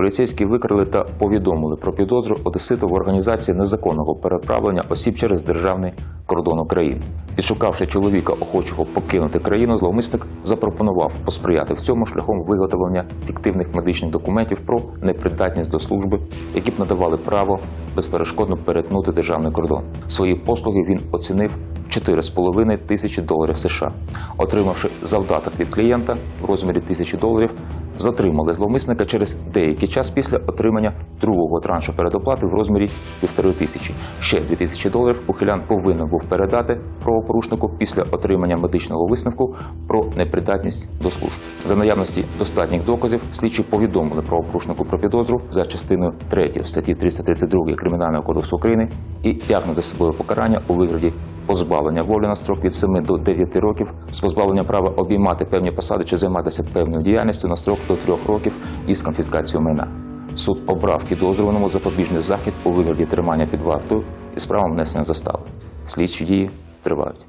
Поліцейські викрили та повідомили про підозру одеситу в організації незаконного переправлення осіб через державний кордон України. Підшукавши чоловіка, охочого покинути країну, зловмисник запропонував посприяти в цьому шляхом виготовлення фіктивних медичних документів про непридатність до служби, які б надавали право безперешкодно перетнути державний кордон. Свої послуги він оцінив 4,5 тисячі доларів США. Отримавши завдаток від клієнта в розмірі тисячі доларів, затримали зловмисника через деякий час після отримання другого траншу передоплати в розмірі півтори тисячі. Ще 2 тисячі доларів ухилян повинен був передати правопорушнику після отримання медичного висновку про непридатність до служб. За наявності достатніх доказів слідчі повідомили правопорушнику про підозру за частиною 3 статті 332 Кримінального кодексу України і тягне за собою покарання у вигляді позбавлення волі на строк від 7 до 9 років з позбавлення права обіймати певні посади чи займатися певною діяльністю на строк до 3 років із конфіскацією майна. Суд обрав підозрюваному запобіжний захід у вигляді тримання під вартою із правом внесення застави. Слідчі дії тривають.